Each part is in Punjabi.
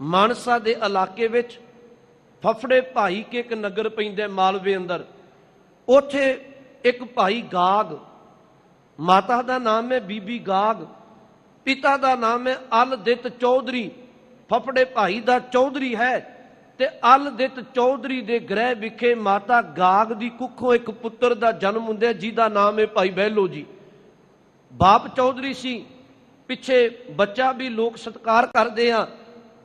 ਮਾਨਸਾ ਦੇ ਇਲਾਕੇ ਵਿੱਚ ਫਫੜੇ ਭਾਈ ਕੇ ਇੱਕ ਨਗਰ ਪੈਂਦਾ ਮਾਲਵੇ ਅੰਦਰ। ਉੱਥੇ ਇੱਕ ਭਾਈ ਗਾਗ, ਮਾਤਾ ਦਾ ਨਾਮ ਹੈ ਬੀਬੀ ਗਾਗ, ਪਿਤਾ ਦਾ ਨਾਮ ਹੈ ਅਲਦਿਤ ਚੌਧਰੀ, ਫਫੜੇ ਭਾਈ ਦਾ ਚੌਧਰੀ ਹੈ ਤੇ ਅਲਦਿਤ ਚੌਧਰੀ ਦੇ ਗ੍ਰਹਿ ਵਿਖੇ ਮਾਤਾ ਗਾਗ ਦੀ ਕੁੱਖੋਂ ਇੱਕ ਪੁੱਤਰ ਦਾ ਜਨਮ ਹੁੰਦਾ ਜਿਹਦਾ ਨਾਮ ਹੈ ਭਾਈ ਬਹਿਲੋ ਜੀ। ਬਾਪ ਚੌਧਰੀ ਸੀ, ਪਿੱਛੇ ਬੱਚਾ ਵੀ ਲੋਕ ਸਤਿਕਾਰ ਕਰਦੇ ਆ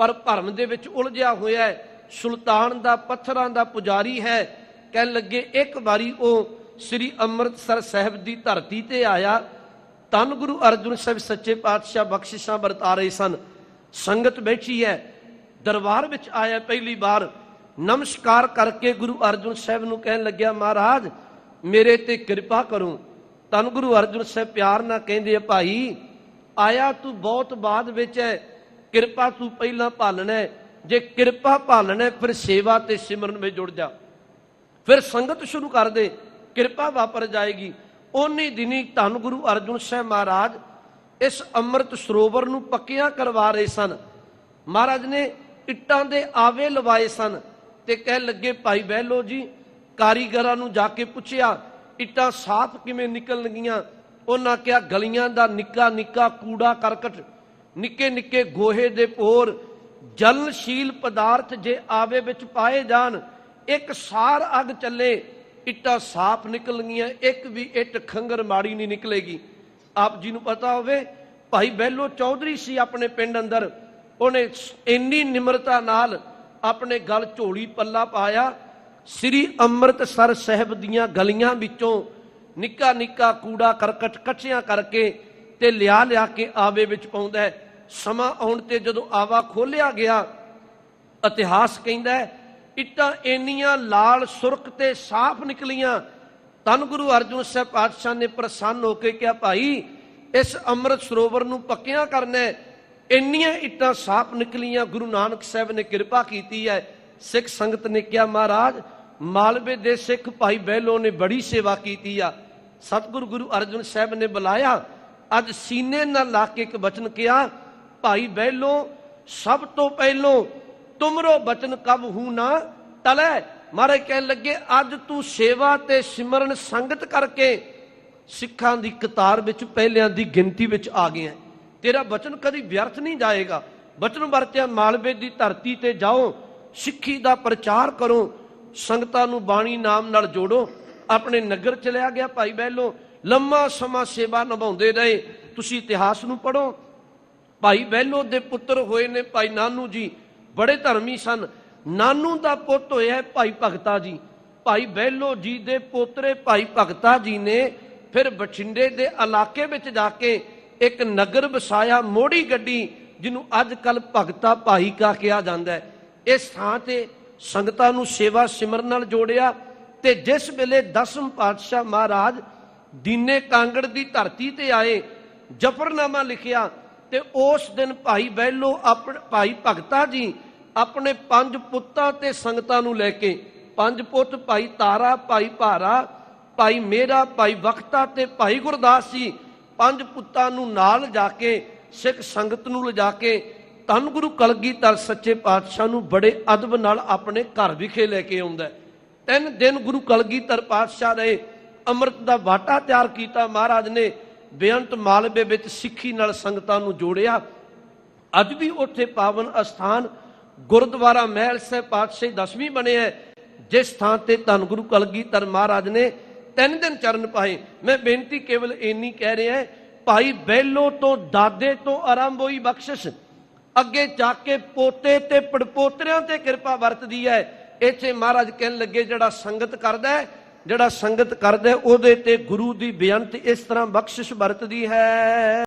ਪਰ ਭਰਮ ਦੇ ਵਿੱਚ ਉਲਝਿਆ ਹੋਇਆ ਹੈ। ਸੁਲਤਾਨ ਦਾ ਪੱਥਰਾਂ ਦਾ ਪੁਜਾਰੀ ਹੈ। ਕਹਿਣ ਲੱਗੇ, ਇੱਕ ਵਾਰੀ ਉਹ ਸ੍ਰੀ ਅੰਮ੍ਰਿਤਸਰ ਸਾਹਿਬ ਦੀ ਧਰਤੀ ਤੇ ਆਇਆ। ਤਨ ਗੁਰੂ ਅਰਜਨ ਸਾਹਿਬ ਸੱਚੇ ਪਾਤਸ਼ਾਹ ਬਖਸ਼ਿਸ਼ਾਂ ਵਰਤਾ ਰਹੇ ਸਨ। ਸੰਗਤ ਬੈਠੀ ਹੈ। ਦਰਬਾਰ ਵਿੱਚ ਆਇਆ ਪਹਿਲੀ ਵਾਰ। ਨਮਸਕਾਰ ਕਰਕੇ ਗੁਰੂ ਅਰਜਨ ਸਾਹਿਬ ਨੂੰ ਕਹਿਣ ਲੱਗਿਆ, ਮਹਾਰਾਜ, ਮੇਰੇ ਤੇ ਕਿਰਪਾ ਕਰੋ। ਤਨ ਗੁਰੂ ਅਰਜਨ ਸਾਹਿਬ, ਪਿਆਰ ਨਾਲ ਕਹਿੰਦੇ ਆ, ਭਾਈ, ਆਇਆ ਤੂੰ ਬਹੁਤ ਬਾਅਦ ਵਿੱਚ ਹੈ। ਕਿਰਪਾ ਤੂੰ ਪਹਿਲਾਂ ਭਾਲਣਾ ਜੇ ਕਿਰਪਾ ਭਾਲਣਾ ਹੈ, ਫਿਰ ਸੇਵਾ ਤੇ ਸਿਮਰਨ ਵਿੱਚ ਜੁੜ ਜਾ। ਫਿਰ ਸੰਗਤ ਸ਼ੁਰੂ ਕਰ ਦੇ ਕਿਰਪਾ ਵਾਪਰ ਜਾਏਗੀ। ਉਨੀ ਦਿਨੀ ਧੰਨ ਗੁਰੂ ਅਰਜਨ ਸਾਹਿਬ ਮਹਾਰਾਜ ਇਸ ਅੰਮ੍ਰਿਤ ਸਰੋਵਰ ਨੂੰ ਪੱਕਿਆਂ ਕਰਵਾ ਰਹੇ ਸਨ। ਮਹਾਰਾਜ ਨੇ ਇੱਟਾਂ ਦੇ ਆਵੇ ਲਵਾਏ ਸਨ ਤੇ ਕਹਿ ਲੱਗੇ ਭਾਈ ਬਹਿਲੋ ਜੀ। ਕਾਰੀਗਰਾਂ ਨੂੰ ਜਾ ਕੇ ਪੁੱਛਿਆ ਇੱਟਾਂ ਸਾਫ਼ ਕਿਵੇਂ ਨਿਕਲਣਗੀਆਂ? ਉਹਨਾਂ ਕਿਹਾ ਗਲੀਆਂ ਦਾ ਨਿੱਕਾ ਨਿੱਕਾ ਕੂੜਾ ਕਰਕਟ ਨਿੱਕੇ ਨਿੱਕੇ ਗੋਹੇ ਦੇ ਪੋਰ ਜਲਸ਼ੀਲ ਪਦਾਰਥ ਜੇ ਆਵੇ ਵਿੱਚ ਪਾਏ ਜਾਣ, ਇੱਕ ਸਾਰ ਅੱਗ ਚੱਲੇ, ਇੱਟਾਂ ਸਾਫ਼ ਨਿਕਲਣਗੀਆਂ, ਇੱਕ ਵੀ ਇੱਟ ਖੰਗਰ ਮਾੜੀ ਨਹੀਂ ਨਿਕਲੇਗੀ। ਆਪ ਜੀ ਨੂੰ ਪਤਾ ਹੋਵੇ, ਭਾਈ ਬਹਿਲੋ ਚੌਧਰੀ ਸੀ ਆਪਣੇ ਪਿੰਡ ਅੰਦਰ, ਉਹਨੇ ਇੰਨੀ ਨਿਮਰਤਾ ਨਾਲ ਆਪਣੇ ਗਲ ਝੋਲੀ ਪੱਲਾ ਪਾਇਆ, ਸ੍ਰੀ ਅੰਮ੍ਰਿਤਸਰ ਸਾਹਿਬ ਦੀਆਂ ਗਲੀਆਂ ਵਿੱਚੋਂ ਨਿੱਕਾ ਨਿੱਕਾ ਕੂੜਾ ਕਰਕਟ ਕੱਚਿਆਂ ਕਰਕੇ ਤੇ ਲਿਆ ਲਿਆ ਕੇ ਆਵੇ ਵਿੱਚ ਪਾਉਂਦਾ ਹੈ। ਸਮਾਂ ਆਉਣ ਤੇ ਜਦੋਂ ਆਵਾ ਖੋਲਿਆ ਗਿਆ, ਇਤਿਹਾਸ ਕਹਿੰਦਾ ਹੈ, ਇੱਟਾਂ ਇੰਨੀਆਂ ਲਾਲ ਸੁਰਖ ਤੇ ਸਾਫ਼ ਨਿਕਲੀਆਂ। ਤਨ ਗੁਰੂ ਅਰਜਨ ਸਾਹਿਬ ਪਾਤਸ਼ਾਹ ਨੇ ਪ੍ਰਸੰਨ ਹੋ ਕੇ ਕਿਹਾ, ਭਾਈ, ਇਸ ਅੰਮ੍ਰਿਤ ਸਰੋਵਰ ਨੂੰ ਪੱਕਿਆ ਕਰਨਾ ਇੰਨੀਆਂ ਇੱਟਾਂ ਸਾਫ਼ ਨਿਕਲੀਆਂ, ਗੁਰੂ ਨਾਨਕ ਸਾਹਿਬ ਨੇ ਕਿਰਪਾ ਕੀਤੀ ਹੈ। ਸਿੱਖ ਸੰਗਤ ਨੇ ਕਿਹਾ, ਮਹਾਰਾਜ, ਮਾਲਵੇ ਦੇ ਸਿੱਖ ਭਾਈ ਬਹਿਲੋ ਨੇ ਬੜੀ ਸੇਵਾ ਕੀਤੀ ਆ। ਸਤਿਗੁਰੂ ਗੁਰੂ ਅਰਜਨ ਸਾਹਿਬ ਨੇ ਬੁਲਾਇਆ ਅੱਜ ਸੀਨੇ ਨਾਲ ਲਾ ਕੇ ਇੱਕ ਬਚਨ ਕਿਹਾ, ਭਾਈ ਬਹਿਲੋ, ਸਭ ਤੋਂ ਪਹਿਲੋਂ ਤੁਮਰੋ ਬਚਨ ਕਬ ਹੂ ਨਾ ਟਲੈ ਮਾਰੇ ਕਹਿਣ ਲੱਗੇ, ਅੱਜ ਤੂੰ ਸੇਵਾ ਤੇ ਸਿਮਰਨ ਸੰਗਤ ਕਰਕੇ ਸਿੱਖਾਂ ਦੀ ਕਤਾਰ ਵਿੱਚ, ਪਹਿਲਿਆਂ ਦੀ ਗਿਣਤੀ ਵਿੱਚ ਆ ਗਿਆ ਤੇਰਾ ਬਚਨ ਕਦੀ ਵਿਅਰਥ ਨਹੀਂ ਜਾਏਗਾ। ਬਚਨ ਵਰਤਿਆ ਮਾਲਵੇ ਦੀ ਧਰਤੀ ਤੇ ਜਾਓ, ਸਿੱਖੀ ਦਾ ਪ੍ਰਚਾਰ ਕਰੋ, ਸੰਗਤਾਂ ਨੂੰ ਬਾਣੀ ਨਾਮ ਨਾਲ ਜੋੜੋ। ਆਪਣੇ ਨਗਰ ਚਲਿਆ ਗਿਆ, ਭਾਈ ਬਹਿਲੋ ਲੰਮਾ ਸਮਾਂ ਸੇਵਾ ਨਿਭਾਉਂਦੇ ਰਹੇ। ਤੁਸੀਂ ਇਤਿਹਾਸ ਨੂੰ ਪੜੋ ਭਾਈ ਬਹਿਲੋ ਦੇ ਪੁੱਤਰ ਹੋਏ ਨੇ ਭਾਈ ਨਾਨੂ ਜੀ। ਬੜੇ ਧਰਮੀ ਸਨ। ਨਾਨੂ ਦਾ ਪੁੱਤ ਹੋਇਆ ਭਾਈ ਭਗਤਾ ਜੀ। ਭਾਈ ਬਹਿਲੋ ਜੀ ਦੇ ਪੋਤਰੇ ਭਾਈ ਭਗਤਾ ਜੀ ਨੇ ਫਿਰ ਬਠਿੰਡੇ ਦੇ ਇਲਾਕੇ ਵਿੱਚ ਜਾ ਕੇ ਇੱਕ ਨਗਰ ਵਸਾਇਆ ਮੋੜੀ ਗੱਡੀ, ਜਿਹਨੂੰ ਅੱਜ ਕੱਲ ਭਗਤਾ ਭਾਈ ਕਾ ਕਿਹਾ ਜਾਂਦਾ ਹੈ। ਇਸ ਥਾਂ ਤੇ ਸੰਗਤਾਂ ਨੂੰ ਸੇਵਾ ਸਿਮਰਨ ਨਾਲ ਜੋੜਿਆ ਤੇ ਜਿਸ ਵੇਲੇ ਦਸਮ ਪਾਤਸ਼ਾਹ ਮਹਾਰਾਜ ਦੀਨੇ ਕਾਂਗੜ ਦੀ ਧਰਤੀ ਤੇ ਆਏ, ਜਫਰਨਾਮਾ ਲਿਖਿਆ ਤੇ ਉਸ ਦਿਨ ਭਾਈ ਬਹਿਲੋ ਆਪਣੇ ਭਾਈ ਭਗਤਾ ਜੀ ਆਪਣੇ ਪੰਜ ਪੁੱਤਾਂ ਤੇ ਸੰਗਤਾਂ ਨੂੰ ਲੈ ਕੇ, ਪੰਜ ਪੁੱਤ ਭਾਈ ਤਾਰਾ, ਭਾਈ ਭਾਰਾ, ਭਾਈ ਮੇਰਾ, ਭਾਈ ਵਖਤਾ ਤੇ ਭਾਈ ਗੁਰਦਾਸ ਜੀ ਪੰਜ ਪੁੱਤਾਂ ਨੂੰ ਨਾਲ ਜਾ ਕੇ, ਸਿੱਖ ਸੰਗਤ ਨੂੰ ਲਿਜਾ ਕੇ, ਧੰਨ ਗੁਰੂ ਕਲਗੀਧਰ ਸੱਚੇ ਪਾਤਸ਼ਾਹ ਨੂੰ ਬੜੇ ਅਦਬ ਨਾਲ ਆਪਣੇ ਘਰ ਵਿਖੇ ਲੈ ਕੇ ਆਉਂਦਾ ਤਿੰਨ ਦਿਨ ਗੁਰੂ ਕਲਗੀਧਰ ਪਾਤਸ਼ਾਹ ਰਹੇ ਅੰਮ੍ਰਿਤ ਦਾ ਵਾਟਾ ਤਿਆਰ ਕੀਤਾ ਮਹਾਰਾਜ ਨੇ, ਬੇਅੰਤ ਮਾਲਵੇ ਵਿੱਚ ਸਿੱਖੀ ਨਾਲ ਸੰਗਤਾਂ ਨੂੰ ਜੋੜਿਆ। ਅੱਜ ਵੀ ਉੱਥੇ ਪਾਵਨ ਅਸਥਾਨ ਗੁਰਦੁਆਰਾ ਮਹਿਲ ਸਾਹਿਬ ਪਾਤਸ਼ਾਹੀ ਦਸਵੀਂ ਬਣਿਆ ਜਿਸ ਥਾਂ ਤੇ ਧੰਨ ਗੁਰੂ ਕਲਗੀਧਰ ਮਹਾਰਾਜ ਨੇ ਤਿੰਨ ਦਿਨ ਚਰਨ ਪਾਏ। ਮੈਂ ਬੇਨਤੀ ਕੇਵਲ ਇੰਨੀ ਕਹਿ ਰਿਹਾ ਭਾਈ ਬੈਲੋ ਤੋਂ ਦਾਦੇ ਤੋਂ ਆਰੰਭ ਹੋਈ ਬਖਸ਼ਿਸ਼, ਅੱਗੇ ਜਾ ਕੇ ਪੋਤੇ ਤੇ ਪੜਪੋਤਰਿਆਂ ਤੇ ਕਿਰਪਾ ਵਰਤਦੀ ਹੈ। ਇੱਥੇ ਮਹਾਰਾਜ ਕਹਿਣ ਲੱਗੇ, ਜਿਹੜਾ ਸੰਗਤ ਕਰਦਾ ਹੈ ਜਿਹੜਾ ਸੰਗਤ ਕਰਦਾ ਉਹਦੇ ਤੇ ਗੁਰੂ ਦੀ ਬੇਅੰਤ ਇਸ ਤਰ੍ਹਾਂ ਬਖਸ਼ਿਸ਼ ਵਰਤਦੀ ਹੈ।